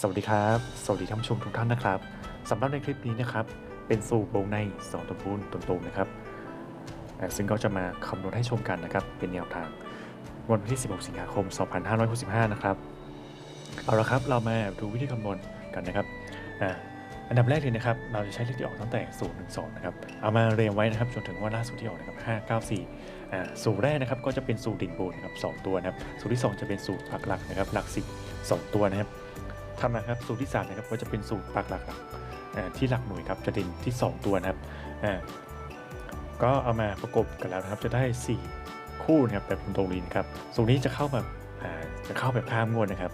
สวัสดีครับ สวัสดีท่านผู้ชมทุกท่านนะครับสำหรับในคลิปนี้นะครับ เป็นสูตรวงในสองตัวพูนตรงๆนะครับ ซึ่งก็จะมาคำนวณให้ชมกันนะครับ เป็นแนวทางวันที่ 16 สิงหาคม 2565 นะครับ เอาละครับ เรามาดูวิธีคำนวณกันนะครับอันดับแรกเลยนะครับ เราจะใช้เลขที่ออกตั้งแต่0ถึง2นะครับ เอามาเรียงไว้นะครับ จนถึงว่าล่าสุดที่ออกนะครับ 5 9 4อ่าสูตรแรกนะครับ ก็จะเป็นสูตรดิ่งบนนะครับ2ตัวนะครับ สูตรที่ 2 จะเป็นสูตรปักหลักนะครับ หลัก 10 2 ตัวนะครับ ทำนะครับสูตรที่3นะครับก็จะเป็นสูตรปักหลักที่หลักหน่วยครับจะเด่นที่ 2 ตัวนะครับก็เอามาประกบกันแล้วนะครับจะได้ 4 คู่นะครับแบบตรงๆนี้นะครับสูตรนี้จะเข้าแบบจะเข้าแบบข้ามงวดนะครับ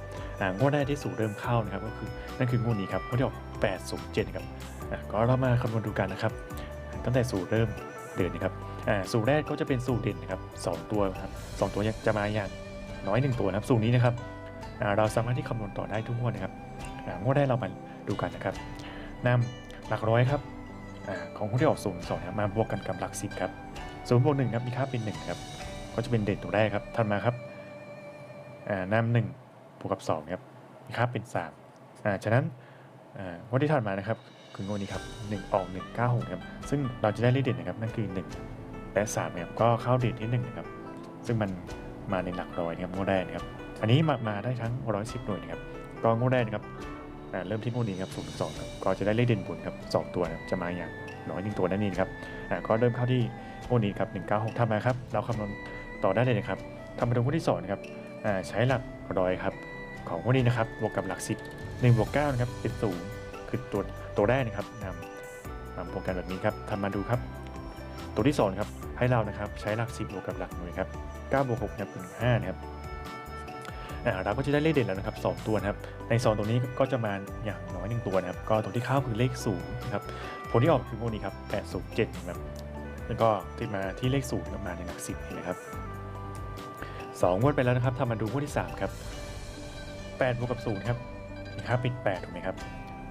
งวดแรกที่สูตรเริ่มเข้านะครับก็คือนั่นคืองวดนี้ครับงวดที่ออก8 0 7ครับก็เรามาคำนวณดูกันนะครับ ตั้งแต่สูตรเริ่มเดินนะครับสูตรแรกก็จะเป็นสูตรเด่นนะครับสองตัวครับสองตัวจะมาอย่างน้อยหนึ่งตัวนะครับสูตรนี้นะครับ เราสามารถที่คำนวณต่อได้ทุกงวดนะครับงวดแรกเรามาดูกันนะครับนำหลักร้อยครับอของงวดที่ออกศูนย์สองมาบวกกันกับหลักสิบครับศูนย์บวกหนึ่งครับมีค่าเป็นหนึ่งครับก็จะเป็นเด่นตัวแรกครับถัดมาครับอ่านำหนึ่งบวกกับสองครับมีค่าเป็นสามฉะนั้นอ่างวดที่ถัดมานะครับคืองวดนี้ครับหนึ่งออกหนึ่งเก้าหกครับซึ่งเราจะได้เลขเด่นนะครับนั่นคือหนึ่งและสามครับก็เข้าเด่นที่หนึ่งนะครับซึ่งมันมาในหลักร้อยนะครับงวดแรกนะครับ อันนี้มามาได้ทั้ง 110 หน่วยนะครับก็งวดแรกนะครับเริ่มที่งวดนี้ครับ0ถึงครับก็จะได้เลขเด่นบุญครับ2ตัวนะครับจะมาอย่างน้อยหนึ่งตัวนั่นเองครับก็เริ่มเข้าที่งวดนี้ครับ196ทำมาครับเราคำนวณต่อได้เลยนะครับทำมาดูงวดที่2นะครับใช้หลักร้อยครับของงวดนี้นะครับบวกกับหลัก10 1บวก9นะครับเป็นศูนย์คือตัวตัวแรกนะครับนำมาบวกกันแบบนี้ครับทำมาดูครับ ตัวที่สองครับให้เรานะครับใช้หลัก10บวกกับหลักหน่วยครับ9บวก6เนี่ยเป็น5นะครับ เราก็จะได้เลขเด่นแล้วนะครับ2ตัวนะครับ ใน2ตัวนี้ก็จะมาอย่างน้อย 1 ตัวนะครับ ก็ตัวที่เข้าคือเลข0นะครับ ผลที่ออกคือพวกนี้ครับ8 0 7นะครับแล้วก็ติดมาที่เลข0ครับมาในหลัก10เห็นไหมครับ2งวดไปแล้วนะครับทำมาดูงวดที่ 3 ครับ8บวกกับ0ครับมีค่าเป็น8ถูกไหมครับ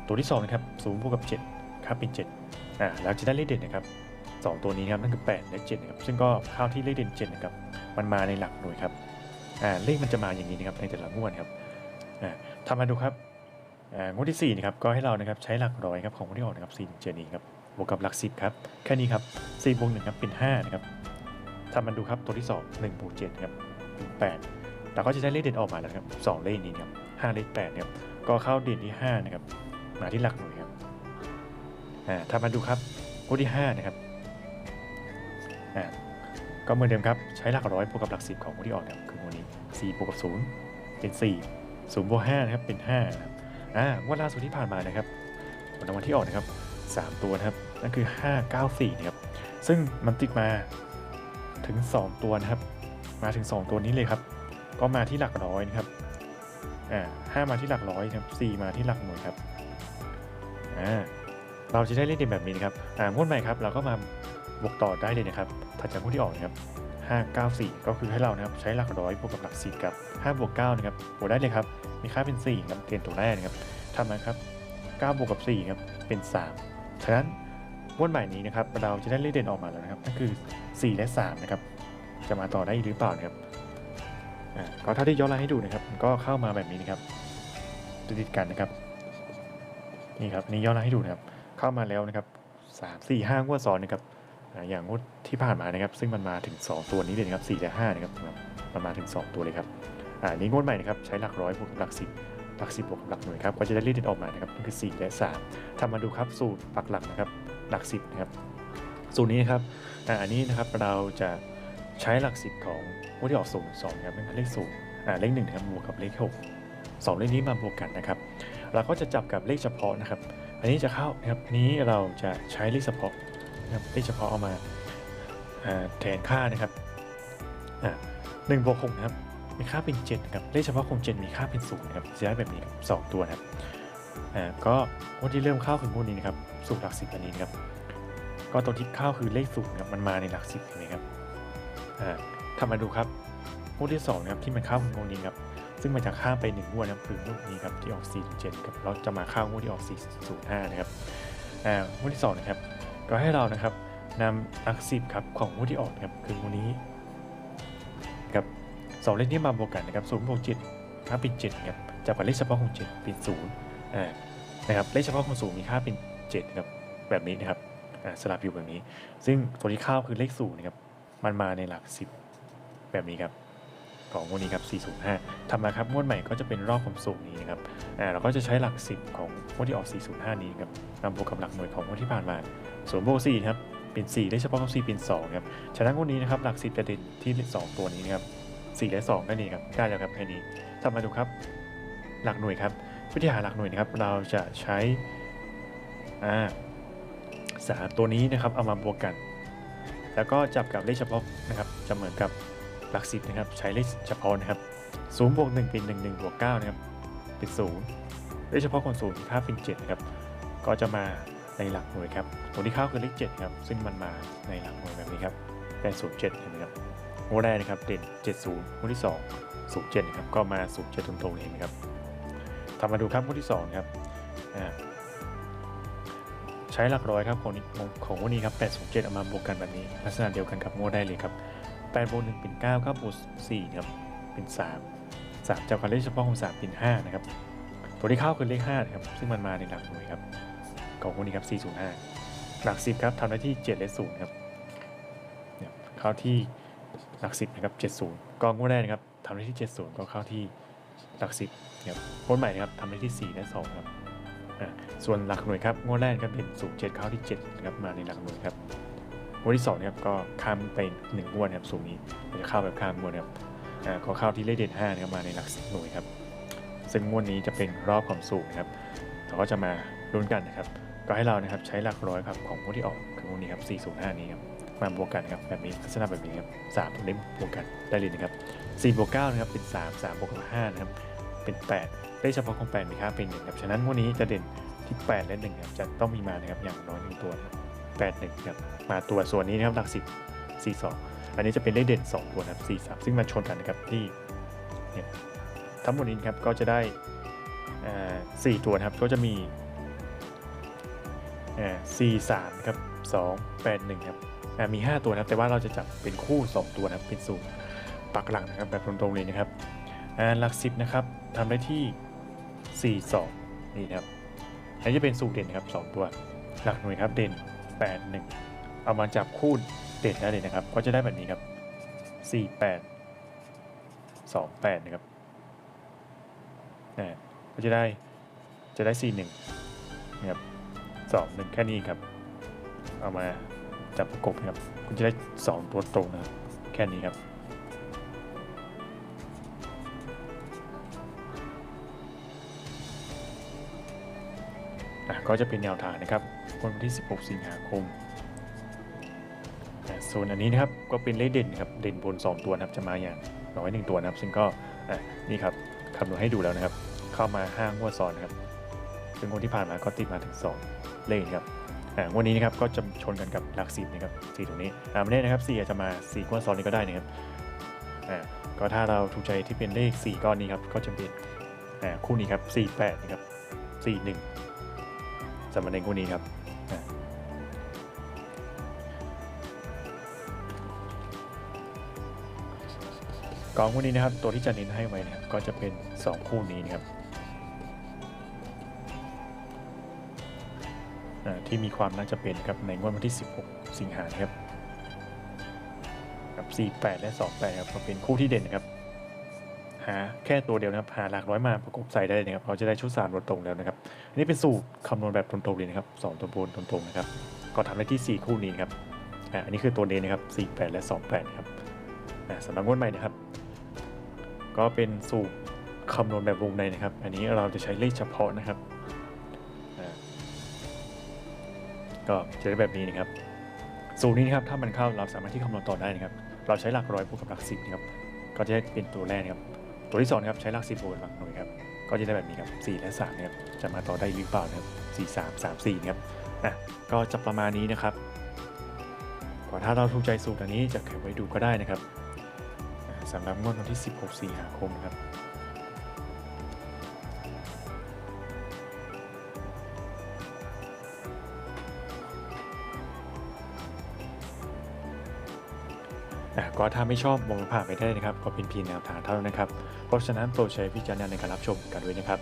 ตัวที่2นะครับ0บวกกับ7ค่าเป็น7อ่าแล้วจะได้เลขเด่นนะครับ2ตัวนี้ครับนั่นคือ8และ7นะครับซึ่งก็เข้าที่เลขเด่น7นะครับมันมาในหลักหน่วยครับ เลขมันจะมาอย่างนี้นะครับในแต่ละงวดครับอ่าทำมาดูครับงวดที่4นะครับก็ให้เรานะครับใช้หลักร้อยครับของงวดที่ออกนะครับ4เจนีครับบวกกับหลัก10ครับแค่นี้ครับ4บวก1ครับเป็น5นะครับทำมาดูครับตัวที่2 1บวก7ครับเป็น8เราก็จะได้เลขเด่นออกมาแล้วครับ2เลขนี้ครับ5เลข8ครับก็เข้าเด่นที่5นะครับมาที่หลักหน่วยครับอ่าทำมาดูครับงวดที่5นะครับก็เหมือนเดิมครับใช้หลักร้อยบวกกับหลักสิบของคนที่ออกนะครับ 4บวกกับ0เป็น 4 0บวก5นะครับเป็น5นะครับอ่างวดล่าสุดที่ผ่านมานะครับผลรางวัลที่ออกนะครับ 3 ตัวนะครับนั่นคือ 5 9 4นะครับซึ่งมันติดมาถึง 2 ตัวนะครับ มาถึง 2 ตัวนี้เลยครับ ก็มาที่หลักร้อยนะครับอ่าห้ามาที่หลักร้อยครับสี่มาที่หลักหน่วยครับอ่าเราจะได้เลขเด่นแบบนี้นะครับอ่างวดใหม่ครับเราก็มาบวกต่อได้เลยนะครับถัดจากคู่ที่ออกนะครับ 594 ก็คือให้เรานะครับใช้หลักร้อยบวกกับหลัก10กับ5บวก9นะครับบวกได้เลยครับมีค่าเป็น4ครับเกณฑ์ตัวแรกนะครับทำนะครับ9บวกกับ4ครับเป็น 3 ฉะนั้นงวดใหม่นี้นะครับเราจะได้เลขเด่นออกมาแล้วนะครับนั่นคือ 4 และ 3 นะครับ จะมาต่อได้อีกหรือเปล่านะครับอ่าก็เท่าที่ย้อนไลน์ให้ดูนะครับมันก็เข้ามาแบบนี้นะครับติดกันนะครับนี่ครับนี่ย้อนไลน์ให้ดูนะครับเข้ามาแล้วนะครับสามสี่ห้างวดซ้อนนะครับอ่าอย่างงวด ที่ผ่านมานะครับ ซึ่งมันมาถึง 2 ตัวนี้เลยนะครับ4และ5นะครับมันมาถึง 2 ตัวเลยครับอ่านี้งวดใหม่นะครับใช้หลักร้อยบวกหลักสิบหลักสิบบวกกับหลักหน่วยครับก็จะได้เลขเด่นออกมานะครับนั่นคือ 4 และ 3ทำมาดูครับสูตรปักหลักนะครับหลัก10นะครับสูตรนี้นะครับอ่าอันนี้นะครับเราจะใช้หลัก10ของงวดที่ออกสูตรสองนะครับนั่นเลขศูนย์อ่าเลขหนึ่งนะครับบวกกับเลขหกสองเลขนี้มาบวกกันนะครับเราก็จะจับกับเลขเฉพาะนะครับ อันนี้จะเข้านะครับนี้เราจะใช้เลขเฉพาะนะครับเลขเฉพาะเอามา แทนค่านะครับหนึ่งบวกหกนะครับมีค่าเป็น7ครับเลขเฉพาะคง7มีค่าเป็นศูนย์นะครับจะได้แบบนี้ครับสองตัวนะครับอ่าก็งวดที่เริ่มเข้าคืองวดนี้นะครับสูตรหลักสิบอันนี้นครับก็ตัวที่เข้าคือเลขศูนย์ครับมันมาในหลักสิบนะครับอ่าทำมาดูครับงวดที่สองนะครับที่มันเข้าคืองวดนี้ครับซึ่งมันจะข้ามไปหนึ่งงวดนะครับคืองวดนี้ครับที่ออก4 7ครับเราจะมาเข้างวดที่ออก4 0 5นะครับอ่างวดที่สองนะครับก็ให้เรานะครับ นำหลักสิบครับของงวดที่ออกครับคือวันนี้กับสองเลขนี้มาบวกกันนะครับศูนย์บวกเจ็ดค่าเป็นเจ็ดครับจับกับเลขเฉพาะของเจ็ดเป็นศูนย์นะครับเลขเฉพาะของศูนย์มีค่าเป็นเจ็ดครับแบบนี้นะครับสลับอยู่แบบนี้ ซึ่งตัวที่เข้าคือเลขศูนย์นะครับมันมาในหลักสิบแบบนี้ครับของงวดนี้ครับ 405ทำมาครับงวดใหม่ก็จะเป็นรอบของสูตรนี้นะครับอ่าเราก็จะใช้หลักสิบของงวดที่ออก 405 นี้ครับนำบวกกับหลักหน่วยของงวดที่ผ่านมาส่วนโบวก4ครับ เป็น4ได้เฉพาะของ4เป็น2ครับฉะนั้นวดนี้นะครับหลักสิบจะเด่นที่สองตัวนี้นะครับ4และ2นั่นเองครับได้แล้วครับแค่นี้ทำมาดูครับ หลักหน่วยครับวิธีหาหลักหน่วยนะครับเราจะใช้อ่าสามตัวนี้นะครับเอามาบวกกัน แล้วก็จับกับเลขเฉพาะนะครับจะเหมือนกับหลักสิบนะครับใช้เลขเฉพาะนะครับศูนย์บวกหนึ่งเป็นหนึ่งหนึ่งบวกเก้านะครับเป็นศูนย์เลขเฉพาะของศูนย์ค่าเป็นเจ็ดนะครับก็จะมา ในหลักหน่วยครับตัวที่เข้าคือเลขเจ็ดครับซึ่งมันมาในหลักหน่วยแบบนี้ครับเป็นศูนย์เจ็ดเห็นไหมครับงวดแรกนะครับเด่นเจ็ดศูนย์งวดที่สองศูนย์เจ็ดครับก็มาศูนย์เจ็ดตรงๆเลยเห็นไหมครับทำมาดูครับข้อที่2ครับใช้หลักร้อยครับของของงวันนี้ครับ8 2 7เอามาบวกกันแบบนี้ ลักษณะเดียวกันกับโมได้เลยครับ8บวก1เป็น9 9บวก4ครับเป็น 3 3จากการเลขเฉพาะของ3เป็น5นะครับตัวที่เข้าคือเลข5นะครับซึ่งมันมาในหลักหน่วยครับ ของวันนี้ครับ 405 หลัก 10 ครับทำได้ที่ 7 และ 0 ครับเนี่ยข้าที่หลัก 10 นะครับ 70 กองงวดแรกนะครับทำได้ที่ 70 ก็เข้าที่หลัก 10ครับงวดใหม่นะครับทำได้ที่ 4 และ 2 ครับอ่าส่วนหลักหน่วยครับงวดแรกครับเป็นสูง7เข้าที่7นะครับมาในหลักหน่วยครับงวดที่2นะครับก็ข้ามไป1งวดนะครับสูงนี้จะเข้าแบบข้ามงวดนะครับอ่าก็เข้าที่เลขเด่น5นะครับมาในหลัก10หน่วยครับซึ่งงวดนี้จะเป็นรอบความสูงนะครับเราก็จะมาลุ้นกันนะครับ ก็ให้เรานะครับใช้หลักร้อยครับของงวดที่ออกคืองวดนี้ครับ 405 นี้ครับมาบวกกันครับแบบนี้ลักษณะแบบนี้ครับ3ตัวเล่มบวกกันได้เลยนะครับ4บวก9นะครับเป็น 3 3บวก5นะครับเป็น 8 ได้เฉพาะของ 8 มีค่าเป็น1ครับฉะนั้นงวดนี้จะเด่นที่ 8 และ1ครับจะต้องมีมานะครับอย่างน้อยหนึ่งตัวครับ8 1ครับมาตัวส่วนนี้นะครับหลัก 10 4 2 อันนี้จะเป็นเลขเด่น 2 ตัวครับ4 3 ซึ่งมาชนกันนะครับที่เนี่ยทั้งหมดนี้ครับก็จะได้อ่า4ตัวครับก็จะมี อ่าสี่สามครับสองแปดหนึ่งครับอ่ามี 5 ตัวนะครับแต่ว่าเราจะจับเป็นคู่ 2 ตัวนะครับเป็นสูตรปักหลังนะครับแบบตรงๆเลยนะครับอ่าหลักสิบนะครับทำได้ที่4 2นี่นะครับอันนี้จะเป็นสูตรเด่นนะครับ 2 ตัว หลักหน่วยครับเด่น 8 1 เอามาจับคู่เด่นได้เลยนะครับ ก็จะได้แบบนี้ครับ 4 8 2 8นะครับอ่าก็จะได้จะได้4 1นะครับ สองหนึ่งแค่นี้ครับ เอามาจับประกบนะครับ คุณจะได้สองตัวตรงนะครับ แค่นี้ครับอะก็จะเป็นแนวทางนะครับวันที่ 16 สิงหาคมอะส่วนอันนี้นะครับก็เป็นเลขเด่นครับเด่นบน 2 ตัวนะครับจะมาอย่างน้อยหนึ่งตัวนะครับ ซึ่งก็นี่ครับคำนวณให้ดูแล้วนะครับ เข้ามาห้างวดซ้อนนะครับ ซึ่งงวดที่ผ่านมาก็ติดมาถึง 2 เลขครับงวดนี้นะครับก็จะชนกันกับหลักสิบนะครับสี่ตรงนี้อ่าไม่แน่นะครับสี่อาจจะมาสี่ก้อนซ้อนนี้ก็ได้นะครับอ่าก็ถ้าเราถูกใจที่เป็นเลขสี่ก้อนนี้ครับก็จะเป็นอ่าคู่นี้ครับสี่แปดนะครับสี่หนึ่งสำหรับในคู่นี้ครับอ่ากองคู่นี้นะครับตัวที่จะเน้นให้ไว้นะครับก็จะเป็น 2 คู่นี้นะครับ ที่มีความน่าจะเป็นครับในงวดวันที่ 16 สิงหาครับกับ 48 และ 28 ครับก็เป็นคู่ที่เด่นครับ หาแค่ตัวเดียวนะครับ หาหลักร้อยมาประกบใส่ได้เลยนะครับ เราจะได้ชุดสามตัวตรงแล้วนะครับ อันนี้เป็นสูตรคำนวณแบบตรงๆเลยนะครับสองตัวบนตรงๆนะครับ ก็ทำได้ที่ 4 คู่นี้ครับอ่าอันนี้คือตัวเด่นนะครับ 48 และ 28 ครับสำหรับงวดใหม่นะครับ ก็เป็นสูตรคำนวณแบบวงในนะครับ อันนี้เราจะใช้เลขเฉพาะนะครับ ก็จะได้แบบนี้นะครับสูตรนี้นะครับถ้ามันเข้าเราสามารถที่คำนวณต่อได้นะครับ เราใช้หลักร้อยบวกกับหลักสิบนะครับก็จะได้เป็นตัวแรกนะครับตัวที่สองครับใช้หลักสิบบวกหลักหน่วยครับก็จะได้แบบนี้ครับสี่และสามนะครับจะมาต่อได้หรือเปล่านะครับสี่สามสามสี่นะครับอะก็จะประมาณนี้นะครับก็ถ้าเราถูกใจสูตรอันนี้จะเก็บไว้ดูก็ได้นะครับสำหรับงวดวันที่ 16 สิงหาคมนะครับ ก็ถ้าไม่ชอบมองผ่านไปได้นะครับ ก็เป็นเพียงแนวทางเท่านั้นนะครับ เพราะฉะนั้นโปรดใช้วิจารณญาณในการรับชมกันด้วยนะครับ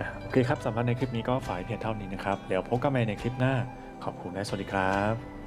อโอเคครับสำหรับในคลิปนี้ก็ฝ่ายเพียงเท่านี้นะครับแล้วพบกันใหม่ในคลิปหน้า ขอบคุณและสวัสดีครับ